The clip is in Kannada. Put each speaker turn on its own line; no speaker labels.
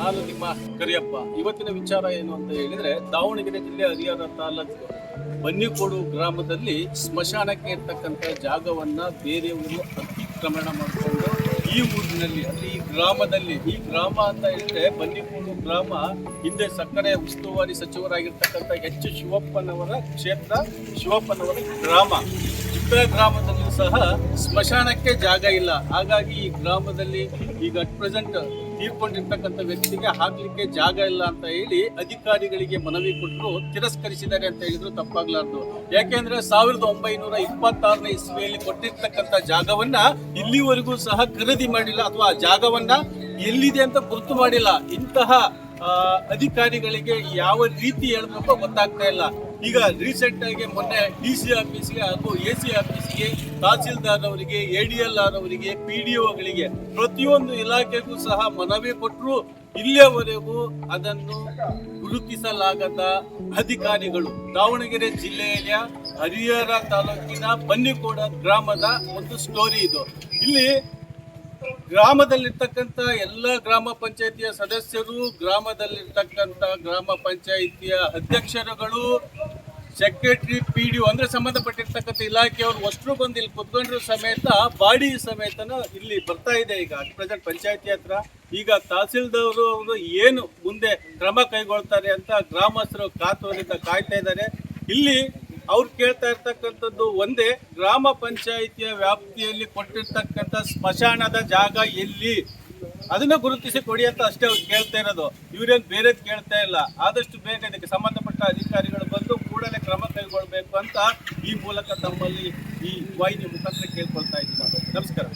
ನಾನು ನಿಮ್ಮ ಕರಿಯಪ್ಪ. ಇವತ್ತಿನ ವಿಚಾರ ಏನು ಅಂತ ಹೇಳಿದ್ರೆ, ದಾವಣಗೆರೆ ಜಿಲ್ಲೆ ಹರಿಹರ ತಾಲೂಕು ಬನ್ನಿಕೋಡು ಗ್ರಾಮದಲ್ಲಿ ಸ್ಮಶಾನಕ್ಕೆ ಇರ್ತಕ್ಕಂಥ ಜಾಗವನ್ನ ಬೇರೆಯವರು ಅತಿಕ್ರಮಣ ಮಾಡಿಕೊಂಡು, ಈ ಊರಿನಲ್ಲಿ ಅಂದ್ರೆ ಈ ಗ್ರಾಮದಲ್ಲಿ, ಈ ಗ್ರಾಮ ಅಂತ ಹೇಳಿದ್ರೆ ಬನ್ನಿಕೋಡು ಗ್ರಾಮ ಹಿಂದೆ ಸಕ್ಕರೆ ಉಸ್ತುವಾರಿ ಸಚಿವರಾಗಿರ್ತಕ್ಕಂಥ ಎಚ್ ಶಿವಪ್ಪನವರ ಕ್ಷೇತ್ರ, ಶಿವಪ್ಪನವರ ಗ್ರಾಮ. ಇತರ ಗ್ರಾಮದಲ್ಲೂ ಸಹ ಸ್ಮಶಾನಕ್ಕೆ ಜಾಗ ಇಲ್ಲ. ಹಾಗಾಗಿ ಈ ಗ್ರಾಮದಲ್ಲಿ ಈಗ ಅಟ್ ಪ್ರೆಸೆಂಟ್ ತೀರ್ಕೊಂಡಿರ್ತಕ್ಕಂಥ ವ್ಯಕ್ತಿಗೆ ಹಾಕ್ಲಿಕ್ಕೆ ಜಾಗ ಇಲ್ಲ ಅಂತ ಹೇಳಿ ಅಧಿಕಾರಿಗಳಿಗೆ ಮನವಿ ಕೊಟ್ಟರು, ತಿರಸ್ಕರಿಸಿದ್ದಾರೆ ಅಂತ ಹೇಳಿದ್ರು ತಪ್ಪಾಗ್ಲಾರ್ದು. ಯಾಕೆಂದ್ರೆ ಸಾವಿರದ ಒಂಬೈನೂರ ಇಪ್ಪತ್ತಾರನೇ ಇಸ್ವಿಯಲ್ಲಿ ಕೊಟ್ಟಿರ್ತಕ್ಕಂಥ ಜಾಗವನ್ನ ಇಲ್ಲಿವರೆಗೂ ಸಹ ಖರೀದಿ ಮಾಡಿಲ್ಲ ಅಥವಾ ಆ ಜಾಗವನ್ನ ಎಲ್ಲಿದೆ ಅಂತ ಗುರುತು ಮಾಡಿಲ್ಲ. ಇಂತಹ ಅಧಿಕಾರಿಗಳಿಗೆ ಯಾವ ರೀತಿ ಹೇಳ್ಬೇಕೋ ಗೊತ್ತಾಗ್ತಾ ಇಲ್ಲ. ಈಗ ರೀಸೆಂಟ್ ಆಗಿ ಮೊನ್ನೆ ಡಿ ಸಿ ಆಫೀಸ್ಗೆ ಹಾಗೂ ಎ ಸಿ ಆಫೀಸ್ಗೆ ತಹಸೀಲ್ದಾರ್ ಅವರಿಗೆ ಎ ಡಿ ಎಲ್ ಆರ್ ಅವರಿಗೆ ಪಿ ಡಿ ಒಗಳಿಗೆ ಪ್ರತಿಯೊಂದು ಇಲಾಖೆಗೂ ಸಹ ಮನವಿ ಕೊಟ್ಟರು ಇಲ್ಲಿಯವರೆಗೂ ಅದನ್ನು ಗುರುತಿಸಲಾಗದ ಅಧಿಕಾರಿಗಳು. ದಾವಣಗೆರೆ ಜಿಲ್ಲೆಯ ಹರಿಹರ ತಾಲೂಕಿನ ಬನ್ನಿಕೋಡ ಗ್ರಾಮದ ಒಂದು ಸ್ಟೋರಿ ಇದು. ಇಲ್ಲಿ ಗ್ರಾಮದಲ್ಲಿರ್ತಕ್ಕಂಥ ಎಲ್ಲ ಗ್ರಾಮ ಪಂಚಾಯತಿಯ ಸದಸ್ಯರು, ಗ್ರಾಮದಲ್ಲಿರ್ತಕ್ಕಂಥ ಗ್ರಾಮ ಪಂಚಾಯಿತಿಯ ಅಧ್ಯಕ್ಷರುಗಳು ಸೆಕ್ರೆಟರಿ ಪಿ ಡಿ ಒ ಅಂದರೆ ಸಂಬಂಧಪಟ್ಟಿರ್ತಕ್ಕಂಥ ಇಲಾಖೆಯವರು ಅಷ್ಟರು ಬಂದು ಇಲ್ಲಿ ಕುತ್ಕೊಂಡ್ರು ಸಮೇತ, ಬಾಡಿ ಸಮೇತನ ಇಲ್ಲಿ ಬರ್ತಾ ಇದೆ ಈಗ. ಪ್ರೆಸೆಂಟ್ ಪಂಚಾಯತಿ ಹತ್ರ ಈಗ ತಹಸೀಲ್ದವರು ಅವರು ಏನು ಮುಂದೆ ಕ್ರಮ ಕೈಗೊಳ್ತಾರೆ ಅಂತ ಗ್ರಾಮಸ್ಥರು ಕಾತುರದಿಂದ ಕಾಯ್ತಾ ಇದ್ದಾರೆ. ಇಲ್ಲಿ ಅವ್ರು ಕೇಳ್ತಾ ಇರ್ತಕ್ಕಂಥದ್ದು ಒಂದೇ, ಗ್ರಾಮ ಪಂಚಾಯಿತಿಯ ವ್ಯಾಪ್ತಿಯಲ್ಲಿ ಕೊಟ್ಟಿರ್ತಕ್ಕಂಥ ಸ್ಮಶಾನದ ಜಾಗ ಎಲ್ಲಿ? ಅದನ್ನ ಗುರುತಿಸಿ ಕೊಡಿ ಅಂತ ಅಷ್ಟೇ ಅವ್ರು ಕೇಳ್ತಾ ಇರೋದು. ಇವ್ರೇನ್ ಬೇರೆ ಕೇಳ್ತಾ ಇಲ್ಲ. ಆದಷ್ಟು ಬೇಗ ಇದಕ್ಕೆ ಸಂಬಂಧಪಟ್ಟ ಅಧಿಕಾರಿಗಳು ಬಂದು ಕೂಡಲೇ ಕ್ರಮ ಕೈಗೊಳ್ಬೇಕು ಅಂತ ಈ ಮೂಲಕ ತಮ್ಮಲ್ಲಿ ಈ ವಾಹಿನಿ ಮುಖಾಂತರ ಕೇಳ್ಕೊಳ್ತಾ ಇದ್ದೀನಿ ನಮಸ್ಕಾರ.